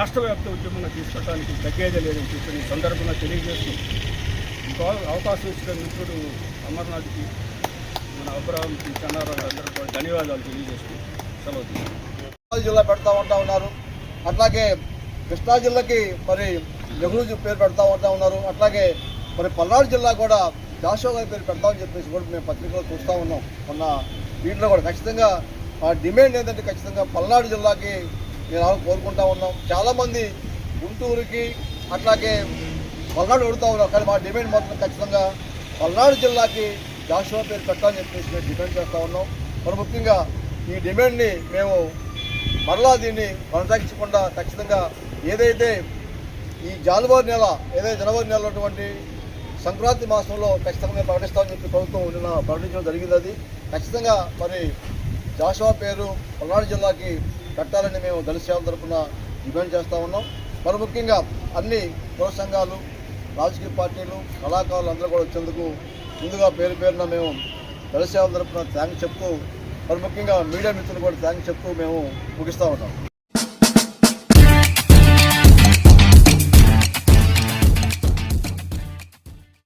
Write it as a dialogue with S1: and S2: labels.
S1: రాష్ట్ర వ్యాప్త ఉద్యమం తీసుకోవడానికి తగ్గేదే లేదని చెప్పిన సందర్భంగా తెలియజేస్తూ అవకాశం ఇచ్చిన మిత్రుడు అమర్నాథ్కి మన అబ్రాహ్కి చన్నారావు అందరూ కూడా ధన్యవాదాలు తెలియజేస్తూ సెలవు
S2: జిల్లా పెడతా ఉంటా ఉన్నారు. అట్లాగే కృష్ణా జిల్లాకి మరి నెహ్రూ పేరు పెడతా ఉంటా ఉన్నారు. అట్లాగే మరి పల్నాడు జిల్లా కూడా దాసో గారి పేరు పెడతామని చెప్పేసి కూడా మేము పత్రికలో చూస్తూ ఉన్నాం. మొన్న వీటిలో కూడా ఖచ్చితంగా ఆ డిమాండ్ ఏంటంటే ఖచ్చితంగా పల్నాడు జిల్లాకి నేను కోరుకుంటా ఉన్నాం. చాలామంది గుంటూరుకి అట్లాగే పల్నాడు అడుగుతా ఉన్నారు. కానీ మా డిమాండ్ మాత్రం ఖచ్చితంగా పల్నాడు జిల్లాకి జాషువా పేరు పెట్టాలని చెప్పేసి మేము డిమాండ్ చేస్తూ ఉన్నాం. మరి ముఖ్యంగా ఈ డిమాండ్ని మేము మరలా దీన్ని కొనసాగించకుండా ఖచ్చితంగా ఏదైతే ఈ జనవరి నెల ఏదైతే జనవరి నెల ఉన్నటువంటి సంక్రాంతి మాసంలో ఖచ్చితంగా మేము ప్రకటిస్తామని చెప్పి ప్రభుత్వం నిన్న ప్రకటించడం జరిగింది అది. ఖచ్చితంగా మరి జాషువా పేరు పల్నాడు జిల్లాకి కట్టాలని మేము దళిత సేవల తరఫున డిమాండ్ చేస్తూ ఉన్నాం. మరి ముఖ్యంగా అన్ని కుల సంఘాలు రాజకీయ పార్టీలు కళాకారులు అందరూ కూడా వచ్చేందుకు ముందుగా పేరు పేరున మేము దళిత సేవల తరఫున థ్యాంక్స్ చెప్తూ మరి ముఖ్యంగా మీడియా మిత్రులు కూడా థ్యాంక్స్ చెప్తూ మేము ముగిస్తూ ఉన్నాం.